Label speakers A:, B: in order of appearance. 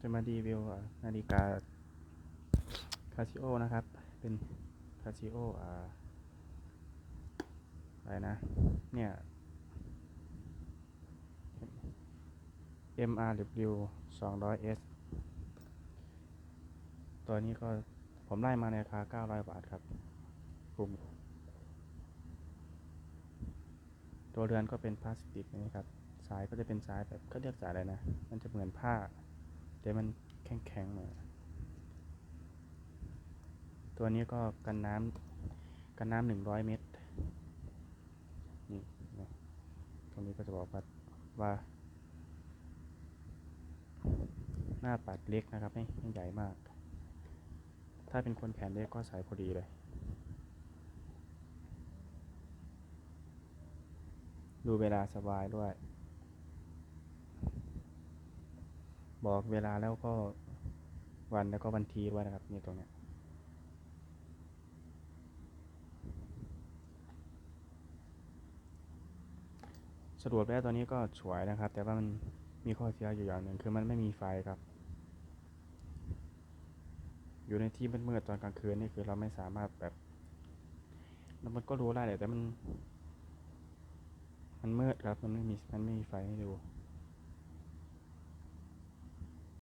A: จะมารีวิวนาฬิกาคาซิโอนะครับ เป็นคาซิโออะไรนะ เนี่ย MRW 200S ตัวนี้ก็ผมได้มาในราคา 900 บาทครับคุ้มตัวเรือนก็เป็นพลาสติกนะครับ สายก็จะเป็นสายแบบก็เรียกสายอะไรนะ มันจะเหมือนผ้า แต่มันแข็งๆหน่อยตัวนี้ก็กันน้ำกันน้ำหนึ่งร้อยเมตรนี่นะตรงนี้ก็จะบอกว่าว่า หน้าปัดเล็กนะครับไม่ไม่ใหญ่มาก ถ้าเป็นคนแขนเล็กก็ใส่พอดีเลย ดูเวลาสบายด้วย บอกเวลาแล้วก็วันแล้วก็วันทีด้วยนะครับ นี่ตรงเนี้ยสะดวกแล้วตอนนี้ก็สวยนะครับ แต่ว่ามันมีข้อเสียอยู่อย่างหนึ่งคือมันไม่มีไฟครับ อยู่ในที่มืดๆตอนกลางคืนนี่คือเราไม่สามารถแบบแล้วมันก็รู้ได้แหละแต่มัน มันมืดครับ มันไม่มีมันไม่มีไฟให้ดู